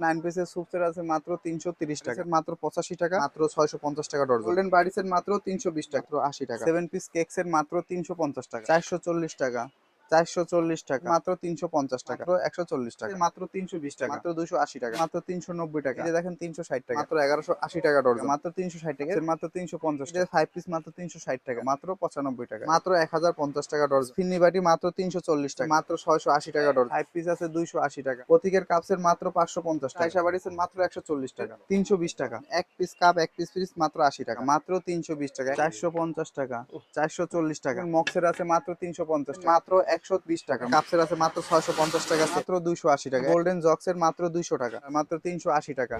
Nine পিসের soup set আছে মাত্র তিনশো তিরিশ টাকা। মাত্র পঁচাশি টাকা। মাত্র ছয়শো পঞ্চাশ টাকা ডজন গোল্ডেন বাড়ি সেট মাত্র তিনশো বিশ টাকা। আশি টাকা। সেভেন পিস কেক সেট মাত্র তিনশো পঞ্চাশ টাকা। চারশো চল্লিশ টাকা। চারশো চল্লিশ টাকা মাত্র তিনশো পঞ্চাশ টাকা একশো চল্লিশ টাকা মাত্র তিনশো বিশ টাকা মাত্র দুশো আশি টাকা মাত্র তিনশো নব্বই টাকা যে দেখেন তিনশো ষাট টাকা মাত্র এগারোশো আশি টাকা ডজন মাত্র তিনশো ষাট টাকা মাত্র তিনশো পঞ্চাশ টাকা ফাইভ পিস মাত্র তিনশো ষাট টাকা মাত্র পঁচানব্বই টাকা মাত্র এক হাজার পঞ্চাশ টাকা ডজন ফিন্নি বাটি মাত্র তিনশো চল্লিশ টাকা মাত্র ছয়শো আশি টাকা ডজন ফাইভ পিস আছে দুইশো আশি টাকা প্রতীকের কাপসের মাত্র পাঁচশো পঞ্চাশ টাকা বাড়িছেন মাত্র একশো চল্লিশ টাকা তিনশো বিশ টাকা এক পিস কাপ এক পিস পিস মাত্র আশি টাকা মাত্র তিনশো বিশ টাকা চারশো পঞ্চাশ টাকা চারশো চল্লিশ টাকা মক্সের আছে মাত্র তিনশো পঞ্চাশ মাত্র একশো বিশ টাকা। কাপসের আছে মাত্র ছয়শো পঞ্চাশ টাকা, মাত্র দুইশো আশি টাকা। গোল্ডেন জক্সের মাত্র দুইশো টাকা, মাত্র তিনশো আশি টাকা।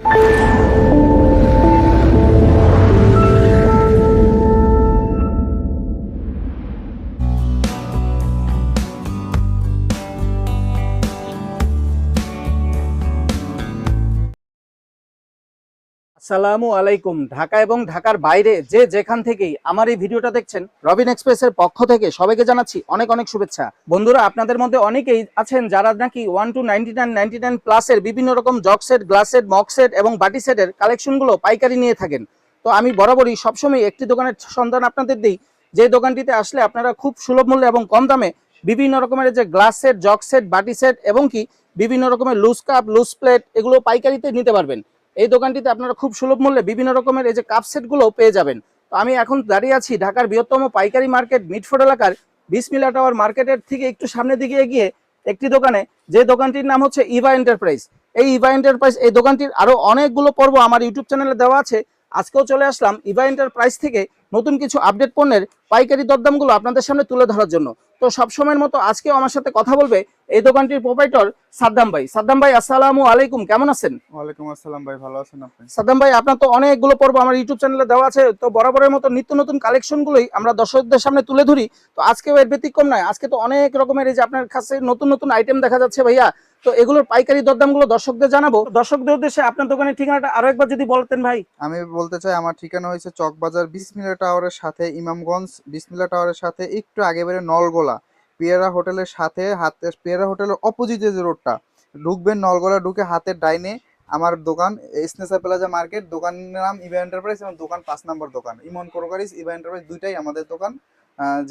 আসসালামু আলাইকুম। ঢাকা এবং ঢাকার বাইরে যে যেখান থেকেই আমার এই ভিডিওটা দেখছেন, রবিন এক্সপ্রেসের পক্ষ থেকে সবাইকে জানাচ্ছি অনেক অনেক শুভেচ্ছা। বন্ধুরা, আপনাদের মধ্যে অনেকেই আছেন যারা নাকি one two ninety nine ninety nine প্লাসের বিভিন্ন রকম jug set glass set mug set এবং বাটি সেটের কালেকশনগুলো পাইকারি নিয়ে থাকেন। তো আমি বরাবরই সবসময় একটি দোকানের সন্ধান আপনাদের দিই। যে দোকানটিতে আসলে আপনারা খুব সুলভ মূল্যে এবং কম দামে বিভিন্ন রকমের যে গ্লাস সেট জগ সেট বাটি সেট এবং কি বিভিন্ন রকমের লুজ কাপ লুজ প্লেট এগুলো পাইকারিতে নিতে পারবেন। এই দোকানটিতে আপনারা খুব সুলভ মূল্যে বিভিন্ন রকমের এই যে কাপ সেটগুলো পেয়ে যাবেন। তো আমি এখন দাঁড়িয়ে আছি ঢাকার বৃহত্তম পাইকারি মার্কেট মিটফোর্ড এলাকার বিসমিলা টাওয়ার মার্কেটের থেকে একটু সামনের দিকে এগিয়ে একটি দোকানে, যে দোকানটির নাম হচ্ছে ইভা এন্টারপ্রাইজ। এই ইভা এন্টারপ্রাইজ, এই দোকানটির আরও অনেকগুলো পর্ব আমার ইউটিউব চ্যানেলে দেওয়া আছে। আজকেও চলে আসলাম ইভা এন্টারপ্রাইজ থেকে নতুন কিছু আপডেট পণ্যের পাইকারি দরদামগুলো আপনাদের সামনে তুলে ধরার জন্য। তো সবসময়ের মতো আজকেও আমার সাথে কথা বলবে এই দোকানটির প্রোপাইটর সাদ্দাম ভাই। সাদ্দাম ভাই আসসালামু আলাইকুম কেমন আছেন? ওয়ালাইকুম আসসালাম ভাই ভালো আছেন আপনি? সাদ্দাম ভাই আপনার তো অনেকগুলো পর্ব আমার ইউটিউব চ্যানেলে দেওয়া আছে তো বরাবরের মতো নিত্য নতুন কালেকশনগুলোই আমরা দর্শকদের সামনে তুলে ধরি। তো আজকেও এর ব্যতিক্রম নয় আজকে তো অনেক রকমের এই যে আপনার কাছে নতুন নতুন আইটেম দেখা যাচ্ছে ভাইয়া তো এগুলোর পাইকারি দরদামগুলো দর্শকদের জানাব। দর্শকদের উদ্দেশ্যে আপনার দোকানের ঠিকানাটা আরও একবার যদি বলতেন ভাই। আমি বলতে চাই আমার ঠিকানা হয়েছে চকবাজার বিসমিলা টাওয়ারের সাথে ইমামগঞ্জ বিসমিলা টাওয়ারের সাথে একটু আগে বেড়ে নলগোলা। পিয়ারা হোটেলের সাথে হাতে, পেয়ারা হোটেলের অপোজিটে যে রোডটা ঢুকবেন নলগোলা ঢুকে হাতের ডাইনে আমার দোকান স্নেসা প্লাজা মার্কেট, দোকানের নাম ইভা এন্টারপ্রাইজ এবং দোকান পাঁচ নম্বর দোকান। ইমন কোরকারিস ইভা এন্টারপ্রাইজ দুইটাই আমাদের দোকান।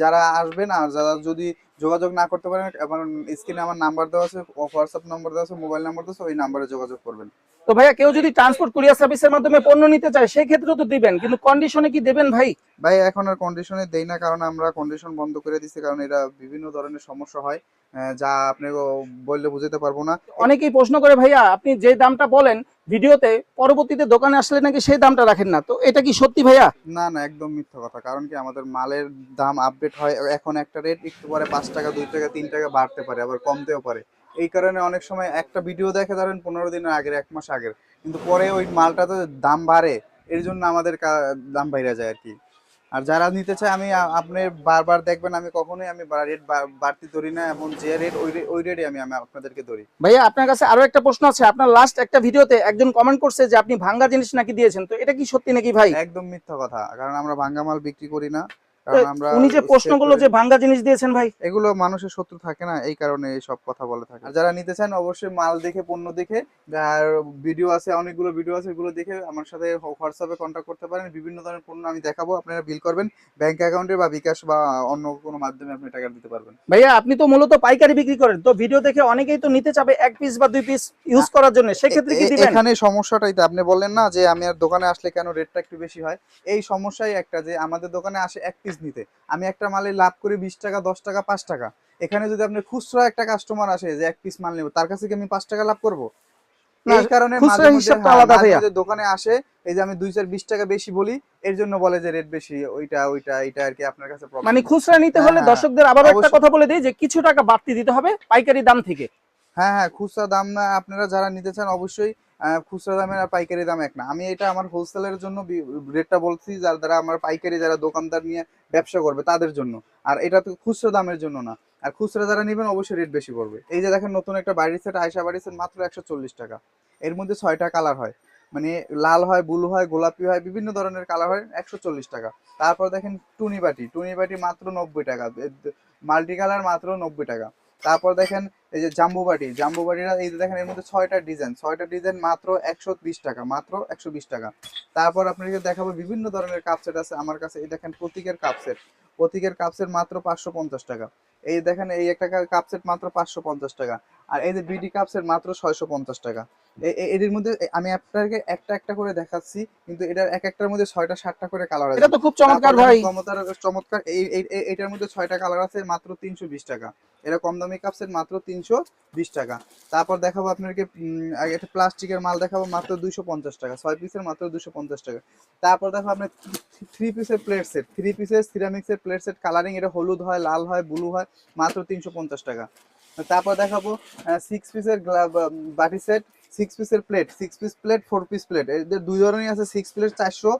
যারা আসবেন আর যারা যদি যোগাযোগ না করতে পারেন আমার স্ক্রিনে আমার নাম্বার দেওয়া আছে হোয়াটসঅ্যাপ নাম্বার দেওয়া আছে মোবাইল নাম্বার দেওয়া আছে ওই নাম্বারে যোগাযোগ করবেন। তো ভাইয়া কেউ যদি ট্রান্সপোর্ট কুরিয়ার সার্ভিসের মাধ্যমে পণ্য নিতে চায় সেই ক্ষেত্রে তো দিবেন কিন্তু কন্ডিশনে কি দেবেন ভাই? ভাই এখন আর কন্ডিশনে দেই না কারণ আমরা কন্ডিশন বন্ধ করে দিচ্ছি কারণ এটা বিভিন্ন ধরনের সমস্যা হয় যা আপনি বললে বুঝাতে পারব না। অনেকেই প্রশ্ন করে ভাইয়া আপনি যে দামটা বলেন ভিডিওতে পরবর্তীতে দোকানে আসলে নাকি সেই দামটা রাখেন না? তো এটা কি সত্যি ভাইয়া? না না, একদম মিথ্যা কথা। কারণ কি আমাদের মালের দাম আপডেট হয়, এখন একটা রেট একটু পরে পাঁচ টাকা, দুই টাকা, তিন টাকা বাড়তে পারে, আবার কমতেও পারে। এই কারণে অনেক সময় একটা ভিডিও দেখে ধরেন পনেরো দিনের আগের, এক মাস আগের। কিন্তু পরে ওই মালটাতে দাম বাড়ে, এর জন্য আমাদের দাম বাইরে যায় আর কি। আর যারা নিতে চায় আমি আপনি বারবার দেখবেন আমি কখনোই আমি রেট বাড়তি ধরি না এবং যে রেট ওই রেটে আমি আমি আপনাদেরকে ধরি। ভাইয়া আপনার কাছে আরও একটা প্রশ্ন আছে। আপনার লাস্ট একটা ভিডিওতে একজন কমেন্ট করছে যে আপনি ভাঙ্গা জিনিস নাকি দিয়েছেন? তো এটা কি সত্যি নাকি ভাই? একদম মিথ্যা কথা। কারণ আমরা ভাঙ্গা মাল বিক্রি করি না। উনি যে প্রশ্নগুলো যে ভাঙ্গা জিনিস দিয়েছেন ভাই। এগুলো মানুষের শত্রু থাকে না এই কারণে সব কথা বলে থাকে। আর যারা নিতে চান অবশ্যই মাল দেখে পণ্য দেখে আর ভিডিও আছে অনেকগুলো ভিডিও আছে এগুলো দেখে আমার সাথে হোয়াটসঅ্যাপে কন্ট্যাক্ট করতে পারেন। বিভিন্ন ধরনের পণ্য আমি দেখাবো আপনারা বিল করবেন। ব্যাংক অ্যাকাউন্টে বা বিকাশ বা অন্য কোনো মাধ্যমে আপনি টাকা দিতে পারবেন। ভাইয়া আপনি তো মূলত পাইকারি বিক্রি করেন। তো ভিডিও দেখে অনেকেই তো নিতে চাবে এক পিস বা দুই পিস ইউজ করার জন্য। সেক্ষেত্রে কি দিবেন? এখানে সমস্যাটাই তো আপনি বললেন না যে আমি আর দোকানে আসলে কেন রেটটা একটু বেশি হয়? এই সমস্যাই একটা যে আমাদের দোকানে আসে এক পিস নিতে। আমি একটা মালে লাভ করি বিশ টাকা দশ টাকা পাঁচ টাকা। এখানে যদি আপনি খুচরা একটা কাস্টমার আসে যে এক পিস মাল নেব তার কাছে কি আমি পাঁচ টাকা লাভ করব? কারণে হ্যাঁ, আলাদা মাঝে ভাইয়া। মধ্যে দোকানে আসে এই যে আমি দুই চার বিশ টাকা বেশি বলি এর জন্য বলে যে রেট বেশি ওইটা ওইটা এটা আর কি আপনার কাছে মানে খুচরা নিতে হ্যাঁ, হলে হ্যাঁ, দর্শকদের আবার একটা কথা বলে দিই যে কিছু টাকা বাড়তি দিতে হবে পাইকারি দাম থেকে। হ্যাঁ হ্যাঁ খুচরা দাম না আপনারা যারা নিতে চান অবশ্যই খুচরা দামের আর পাইকারি দাম এক না। আমি এটা আমার হোলসেলের জন্য রেটটা বলছি, যার দ্বারা আমার পাইকারি যারা দোকানদার নিয়ে ব্যবসা করবে তাদের জন্য। আর এটা তো খুচরা দামের জন্য না। আর খুচরা যারা নেবেন অবশ্যই রেট বেশি পড়বে। এই যে দেখেন নতুন একটা বাড়ির সেট আয়সা বাড়ির সেট মাত্র একশো চল্লিশ টাকা। এর মধ্যে ছয়টা কালার হয়। মানে লাল হয় ব্লু হয়, গোলাপি হয়, বিভিন্ন ধরনের কালার হয়, একশো চল্লিশ টাকা। তারপর দেখেন টুনি বাটি। টুনি বাটি মাত্র নব্বই টাকা। মাল্টি কালার মাত্র নব্বই টাকা। তারপর দেখেন এই যে জাম্বুবাটি জাম্বুবাটিরা জাম্বু বাটিরা এই যে দেখেন এর মধ্যে ছয়টা ডিজাইন ছয়টা ডিজাইন মাত্র একশো বিশ টাকা, মাত্র একশো বিশ টাকা। তারপর আপনাকে দেখাবো বিভিন্ন ধরনের কাপ সেট আছে আমার কাছে, এই দেখেন প্রতীকের কাপ সেট, প্রতীকের কাপ সেট মাত্র পাঁচশো পঞ্চাশ টাকা। এই দেখেন এই একটা কাপ সেট মাত্র পাঁচশো পঞ্চাশ টাকা, আর এই যে বিডি কাপ সেট মাত্র ছয়শো পঞ্চাশ টাকা। এদের মধ্যে আমি আপনাকে একটা একটা করে দেখাচ্ছি কিন্তু এটার এক একটার মধ্যে ছয়টা সাতটা করে কালার আছে। এটা তো খুব চমৎকার ভাই। চমৎকার চমৎকার এটার মধ্যে ছয়টা কালার আছে মাত্র তিনশো বিশ টাকা। এটা কম দামি কাপ সেট মাত্র তিনশো বিশ টাকা। তারপর দেখাবো আপনাকে একটা প্লাস্টিকের মাল দেখাবো মাত্র দুইশো পঞ্চাশ টাকা। ছয় পিসের মাত্র দুশো পঞ্চাশ টাকা। তারপর দেখো আপনার থ্রি পিসের প্লেট সেট থ্রি পিসের সিরামিক্সের প্লেট সেট কালারিং এটা হলুদ হয় লাল হয় ব্লু হয় মাত্র তিনশো পঞ্চাশ টাকা। তারপর দেখাবো সিক্স পিসের বাটি সেট সিক্স পিসের plate six piece plate four piece plate এদের দুই ধরনের আছে সিক্স প্লেট চারশো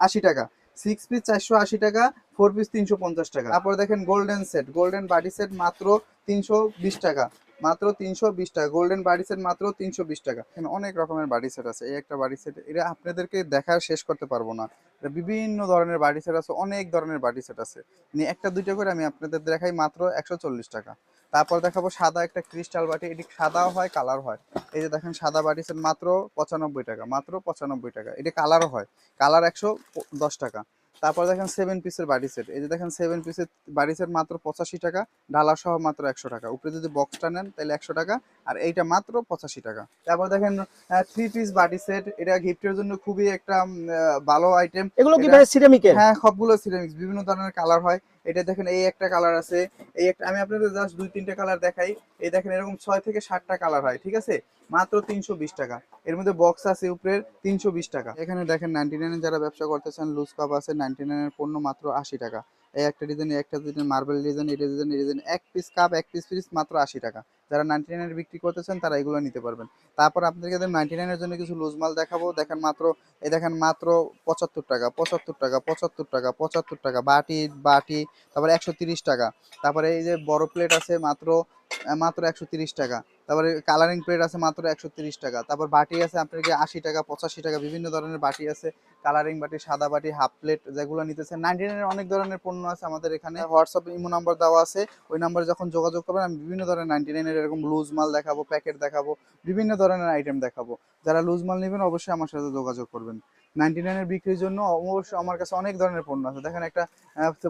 আশি টাকা। সিক্স পিস চারশো আশি টাকা ফোর পিস তিনশো পঞ্চাশ টাকা। তারপর দেখেন গোল্ডেন সেট গোল্ডেন বাটি সেট মাত্র তিনশো বিশ টাকা। মাত্র তিনশো বিশ টাকা। গোল্ডেন বাড়ি সেট মাত্র তিনশো বিশ টাকা। এখানে অনেক রকমের বাড়ি সেট আছে। এই একটা বাড়ি সেট এটা আপনাদেরকে দেখার শেষ করতে পারব না। বিভিন্ন ধরনের বাড়ি সেট আছে, অনেক ধরনের বাড়ি সেট আছে। একটা দুইটা করে আমি আপনাদের দেখাই মাত্র একশো চল্লিশ টাকা। তারপর দেখাবো সাদা একটা ক্রিস্টাল বাটি এটি সাদাও হয় কালার হয়। এই যে দেখেন সাদা বাটি সেট মাত্র পঁচানব্বই টাকা মাত্র পঁচানব্বই টাকা। এটি কালারও হয় কালার একশো দশ টাকা। তারপর দেখেন সেভেন পিসের বাড়ি সেট এই যে দেখেন সেভেন পিসের বাড়ি সেট মাত্র পঁচাশি টাকা ঢালা সহ মাত্র একশো টাকা। উপরে যদি বক্সটা নেন তাহলে একশো টাকা আর এইটা মাত্র পঁচাশি টাকা। তারপর দেখেন থ্রি পিস বাটি সেট এটা গিফটের জন্য খুবই একটা ভালো আইটেম এগুলো কি এটা- ভাই সিরামিকের হ্যাঁ সবগুলো সিরামিক্স বিভিন্ন ধরনের কালার হয়। এটা দেখেন এই একটা কালার আছে। এই একটা আমি আপনাদের জাস্ট দুই, তিনটা কালার দেখাই। এই দেখেন এরকম ছয় থেকে সাতটা কালার হয়, ঠিক আছে? মাত্র তিনশো বিশ টাকা। এর মধ্যে বক্স আছে উপরের তিনশো বিশ টাকা। এখানে দেখেন নাইনটি নাইনের যারা ব্যবসা করতে চান লুজ কাপ আছে নাইনটি নাইনের পণ্য মাত্র আশি টাকা। এই একটা ডিজাইন একটা ডিজাইন মার্বেল ডিজাইন এই ডিজাইন এই ডিজাইন এক পিস কাপ এক পিস পিস মাত্র আশি টাকা। যারা নাইনটি নাইনের বিক্রি করতেছেন, তারা এগুলো নিতে পারবেন। তারপর আপনাদেরকে নাইনটি নাইনের জন্য কিছু লুজ মাল দেখাবো। দেখেন মাত্র, এই দেখেন মাত্র পঁচাত্তর টাকা পঁচাত্তর টাকা পঁচাত্তর টাকা পঁচাত্তর টাকা, বাটি বাটি, তারপরে একশো তিরিশ টাকা। তারপরে এই যে বড় প্লেট আছে মাত্র মাত্র একশো তিরিশ টাকা। তারপরে কালারিং প্লেট আছে মাত্র একশো তিরিশ টাকা। তারপর বাটি আছে আপনাকে আশি টাকা, পঁচাশি টাকা, বিভিন্ন ধরনের বাটি আছে। কালারিং বাটি, সাদা বাটি হাফ প্লেট যেগুলো নিতেছে নাইনটি নাইনের অনেক ধরনের পণ্য আছে আমাদের এখানে। হোয়াটসঅ্যাপ ইমো নাম্বার দেওয়া আছে। ওই নাম্বারে যখন যোগাযোগ করবেন, আমি বিভিন্ন ধরনের নাইনটি নাইনের এরকম লুজ মাল দেখাবো প্যাকেট দেখাবো, বিভিন্ন ধরনের আইটেম দেখাবো। যারা লুজ মাল নেবেন অবশ্যই আমার সাথে যোগাযোগ করবেন। নাইনটি নাইনের বিক্রির জন্য অবশ্যই আমার কাছে অনেক ধরনের পণ্য আছে। দেখেন একটা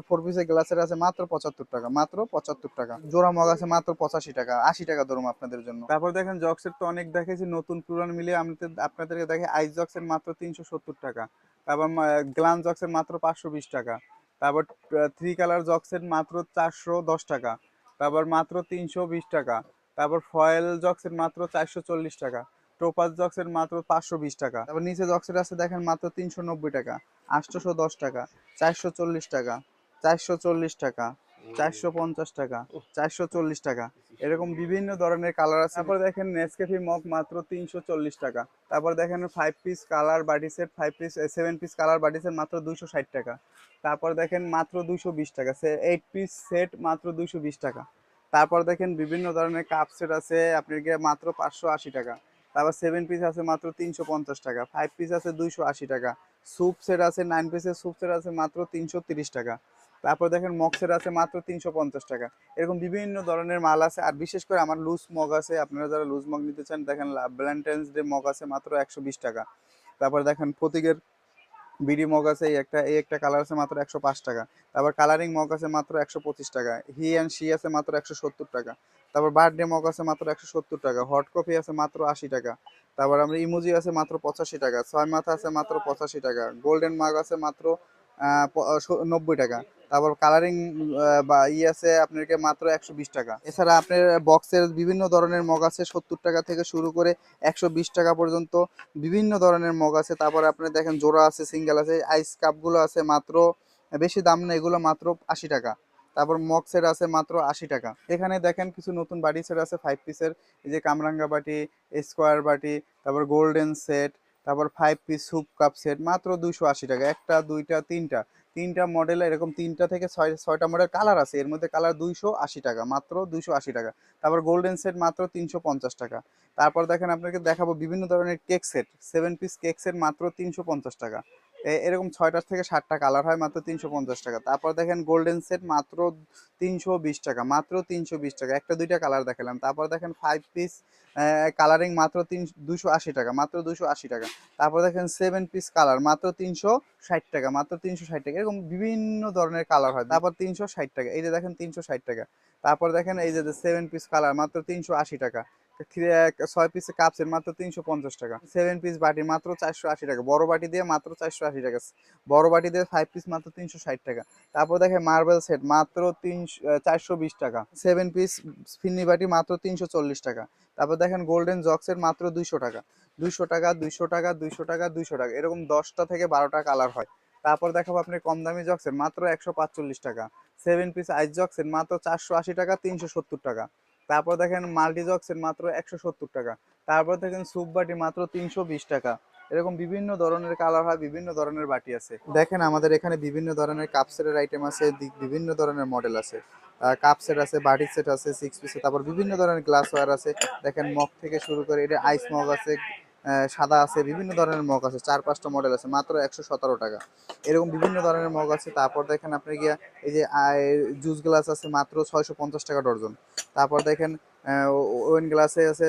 ফোর পিসের গ্লাসের আছে মাত্র পঁচাত্তর টাকা, মাত্র পঁচাত্তর টাকা। জোড়া মগ আছে মাত্র পঁচাশি টাকা, আশি টাকা ধরুন আপনাদের জন্য। তারপর দেখেন জক্সের তো অনেক দেখেছি নতুন পুরান আমাদের আপনাদেরকে দেখে আইস জক্সের মাত্র তিনশো সত্তর টাকা। তারপর গ্লান জক্সের মাত্র পাঁচশো বিশ টাকা। তারপর থ্রি কালার জক্সের মাত্র চারশো দশ টাকা। তারপর মাত্র তিনশো বিশ টাকা। তারপর ফয়েল জক্সের মাত্র চারশো চল্লিশ টাকা টোপাস জক্সের মাত্র পাঁচশো বিশ টাকা, তারপর নিচে জক্সের আছে দেখেন মাত্র তিনশো নব্বই টাকা, আটশোশো দশ টাকা, চারশো চল্লিশ টাকা, চারশো চল্লিশ টাকা, চারশো পঞ্চাশ টাকা, চারশো চল্লিশ টাকা, এরকম বিভিন্ন ধরনের কালার আছে। তারপর দেখেন নেসকেফি মগ মাত্র তিনশো চল্লিশ টাকা, তারপর দেখেন ফাইভ পিস কালার বাটি set five piece seven piece colour বাটি সেট মাত্র দুইশো ষাট টাকা, তারপর দেখেন মাত্র দুইশো বিশ টাকা, সে এইট পিস সেট মাত্র দুইশো বিশ টাকা। তারপর দেখেন বিভিন্ন ধরনের কাপ সেট আছে আপনাকে মাত্র পাঁচশো আশি টাকা। তারপর সেভেন পিস আছে মাত্র তিনশো পঞ্চাশ টাকা ফাইভ পিস আছে দুইশো আশি টাকা। স্যুপ সেট আছে নাইন পিসের স্যুপ সেট আছে মাত্র তিনশো তিরিশ টাকা। তারপর দেখেন মগ সেট আছে মাত্র তিনশো পঞ্চাশ টাকা। এরকম বিভিন্ন ধরনের মাল আছে, আর বিশেষ করে আমার লুজ মগ আছে, আপনারা যারা লুজ মগ নিতে চান, দেখেন ভ্যালেন্টাইন্স ডে মগ আছে মাত্র একশো বিশ টাকা। তারপর দেখেন প্রতীকের বিডি মগ আছে, এই একটা এই একটা কালার আছে মাত্র একশো পাঁচ টাকা। তারপর কালারিং মগ আছে মাত্র একশো পঁচিশ টাকা। হি অ্যান্ড শি আছে মাত্র একশো সত্তর টাকা। তারপর বার্থডে মগ আছে মাত্র একশো সত্তর টাকা। হট কফি আছে মাত্র আশি টাকা। তারপর আমরা ইমোজি আছে মাত্র পঁচাশি টাকা। ছয় মাথা আছে মাত্র পঁচাশি টাকা। গোল্ডেন মাগ আছে মাত্র নব্বই টাকা। তারপর কালারিং বা ই আছে আপনাকে মাত্র একশো বিশ টাকা। এছাড়া আপনার বক্সের বিভিন্ন ধরনের মগ আছে, সত্তর টাকা থেকে শুরু করে একশো বিশ টাকা পর্যন্ত বিভিন্ন ধরনের মগ আছে। তারপর আপনি দেখেন জোড়া আছে সিঙ্গেল আছে আইস কাপগুলো আছে মাত্র, বেশি দাম না এগুলো মাত্র আশি টাকা। তারপর মগ সেট আছে মাত্র আশি টাকা। এখানে দেখেন কিছু নতুন বাটি সেট আছে ফাইভ পিসের এই যে কামরাঙ্গা বাটি স্কোয়ার বাটি, তারপর গোল্ডেন সেট তারপর five piece soup cup set মাত্র দুইশো আশি টাকা। একটা, দুইটা, তিনটা। তিনটা মডেল এরকম তিনটা থেকে ছয়, ছয়টা মডেল কালার আছে। এর মধ্যে কালার দুইশো আশি টাকা, মাত্র দুইশো আশি টাকা। তারপর গোল্ডেন সেট মাত্র তিনশো পঞ্চাশ টাকা। তারপর দেখেন আপনাকে দেখাবো বিভিন্ন ধরনের cake set seven piece cake set মাত্র তিনশো পঞ্চাশ টাকা। এরকম ছয়টার থেকে ষাটটা কালার হয় মাত্র তিনশো পঞ্চাশ টাকা। তারপর দেখেন গোল্ডেন সেট মাত্র তিনশো বিশ টাকা, মাত্র তিনশো বিশ টাকা। একটা দুইটা কালার দেখালাম। তারপর দেখেন ফাইভ পিস কালারিং মাত্র তিন, দুশো আশি টাকা, মাত্র দুশো আশি টাকা। তারপর দেখেন সেভেন পিস কালার মাত্র তিনশো ষাট টাকা, মাত্র তিনশো ষাট টাকা। এরকম বিভিন্ন ধরনের কালার হয়। তারপর তিনশো ষাট টাকা, এই যে দেখেন তিনশো ষাট টাকা। তারপর দেখেন এই যে সেভেন পিস কালার মাত্র তিনশো আশি টাকা। ছয় পিসের কাপসের মাত্র তিনশো পঞ্চাশ টাকা। সেভেন পিস বাটি মাত্র চারশো আশি টাকা। বড় বাটি দিয়ে মাত্র চারশো আশি টাকা। বড় বাটি দিয়ে ফাইভ পিস মাত্র তিনশো ষাট টাকা। তারপর দেখে মার্বেল সেট মাত্র তিনশো চারশো বিশ টাকা। সেভেন পিস ফিন্নি বাটি মাত্র তিনশো চল্লিশ টাকা। তারপর দেখেন গোল্ডেন জক্সের মাত্র দুইশো টাকা। দুইশো টাকা দুইশো টাকা দুইশো টাকা দুইশো টাকা। এরকম দশটা থেকে বারোটা কালার হয়। তারপর দেখাবো আপনি কম দামি জক্সের মাত্র একশো পাঁচচল্লিশ টাকা। সেভেন পিস আইস জক্সের মাত্র চারশো আশি টাকা, তিনশো সত্তর টাকা। তারপর দেখেন মাল্টিজক্সের মাত্র একশো সত্তর টাকা। তারপর দেখেন সুপ বাটি মাত্র তিনশো বিশ টাকা। এরকম বিভিন্ন ধরনের কালার হয়, বিভিন্ন ধরনের বাটি আছে। দেখেন আমাদের এখানে বিভিন্ন ধরনের কাপ সেটের আইটেম আছে বিভিন্ন ধরনের মডেল আছে। কাপ সেট আছে বাটি সেট আছে সিক্স পিস তারপর বিভিন্ন ধরনের গ্লাস ওয়ার আছে। দেখেন মগ থেকে শুরু করে, এটা আইস মগ আছে সাদা আছে, বিভিন্ন ধরনের মগ আছে, চার পাঁচটা মডেল আছে, মাত্র একশো সতেরো টাকা। এরকম বিভিন্ন ধরনের মগ আছে। তারপর দেখেন আপনি গিয়া এই যে জুস গ্লাস আছে, মাত্র ছয়শো পঞ্চাশ টাকা ডর্জন তারপর দেখেন ওয়েন গ্লাসে আছে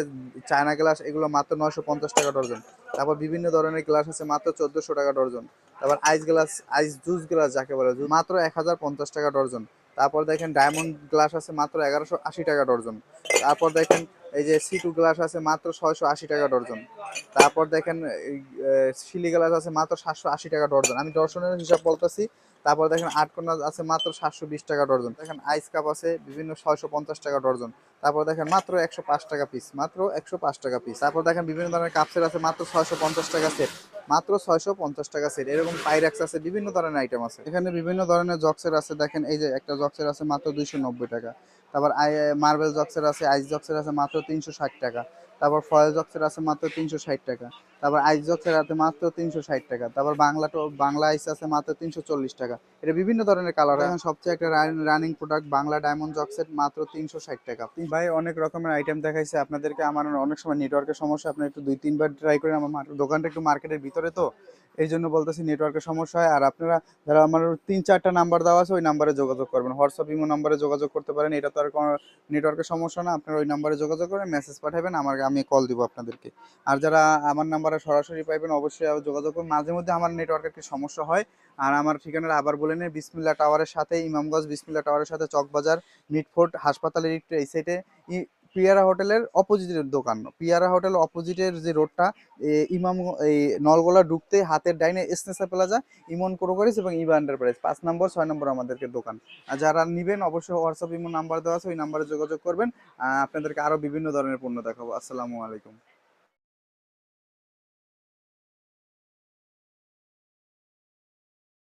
চায়না গ্লাস এগুলো মাত্র নয়শো পঞ্চাশ টাকা ডর্জন তারপর বিভিন্ন ধরনের গ্লাস আছে, মাত্র চোদ্দোশো টাকা ডর্জন তারপর ice glass ice juice glass যাকে বলে মাত্র এক হাজার পঞ্চাশ টাকা ডর্জন তারপর দেখেন ডায়মন্ড গ্লাস আছে, মাত্র এগারোশো আশি টাকা ডর্জন তারপর দেখেন এই যে সি টু গ্লাস আছে মাত্র ছয়শো আশি টাকা ডর্জন। তারপর দেখেন শিলি গ্লাস আছে মাত্র সাতশো আশি টাকা ডর্জন। আমি দর্শনের হিসাব বলতেছি, তারপর দেখেন আটকোনা আছে মাত্র সাতশো বিশ টাকা ডর্জন। দেখেন আইস কাপ আছে বিভিন্ন ছয়শো পঞ্চাশ টাকা ডর্জন। তারপর দেখেন মাত্র একশো পাঁচ টাকা পিস মাত্র একশো পাঁচ টাকা পিস তারপর দেখেন বিভিন্ন ধরনের কাপসেট আছে, মাত্র ছয়শো পঞ্চাশ টাকা সেট মাত্র ছয়শো পঞ্চাশ টাকা সেট এরকম পাইরাক্স আছে, বিভিন্ন ধরনের আইটেম আছে। এখানে বিভিন্ন ধরনের জক্সের আছে, দেখেন এই যে একটা জক্সের আছে মাত্র দুইশো নব্বই টাকা। তারপর আই মার্বেল জক্সের আছে আইস জক্সের আছে মাত্র তিনশো ষাট টাকা। তারপর ফয়েল জক্সের আছে মাত্র তিনশো ষাট টাকা। তারপর আইস জক্সের আছে মাত্র তিনশো ষাট টাকা তারপর বাংলা টো বাংলা আইস আছে মাত্র তিনশো চল্লিশ টাকা। এটা বিভিন্ন ধরনের কালার এখন সবচেয়ে একটা running product Bangla diamond jug set মাত্র তিনশো ষাট টাকা। ভাই অনেক রকমের আইটেম দেখাইছে। আপনাদেরকে আমার অনেক সময় নেটওয়ার্কের সমস্যা। আপনি একটু দুই তিনবার ট্রাই করেন আমার মার- দোকানটা একটু মার্কেটের ভিতরে তো। এই জন্য বলতেছি নেটওয়ার্কের সমস্যা হয়। আর আপনারা যারা আমার তিন চারটা নাম্বার দেওয়া আছে ওই নাম্বারে যোগাযোগ করবেন। হোয়াটসঅ্যাপ ইমো নাম্বারে যোগাযোগ করতে পারেন। এটা তো আর কোনো নেটওয়ার্কের সমস্যা না। আপনারা ওই নাম্বারে যোগাযোগ করেন মেসেজ পাঠাবেন। আমার আমি কল দিব আপনাদেরকে। আর যারা আমার নাম্বারে সরাসরি পাইবেন, অবশ্যই যোগাযোগ করুন। মাঝে মধ্যে আমার নেটওয়ার্কের একটি সমস্যা হয়, আর আমার ঠিকানাটা আবার বলে নিন বিসমিল্লা টাওয়ারের সাথে ইমামগঞ্জ, বিসমিল্লা টাওয়ারের সাথে চকবাজার মিটফোর্ট হাসপাতালের একটু এই সাইডে পিয়ারা হোটেলের অপোজিটের দোকান। পিয়ারা হোটেল অপোজিটের যে রোডটা ইমাম এই নলগোলা ঢুকতে হাতের ডাইনে এসনেসা প্লাজা ইমন ক্রোকারিস এবং ইবা এন্টারপ্রাইজ পাঁচ নম্বর, ছয় নম্বর আমাদেরকে দোকান। আর যারা নেবেন, অবশ্যই হোয়াটসঅ্যাপ ইমন নাম্বার দেওয়া আছে, ওই নাম্বারে যোগাযোগ করবেন। আপনাদেরকে আরও বিভিন্ন ধরনের পণ্য দেখাবো। আসসালামু আলাইকুম।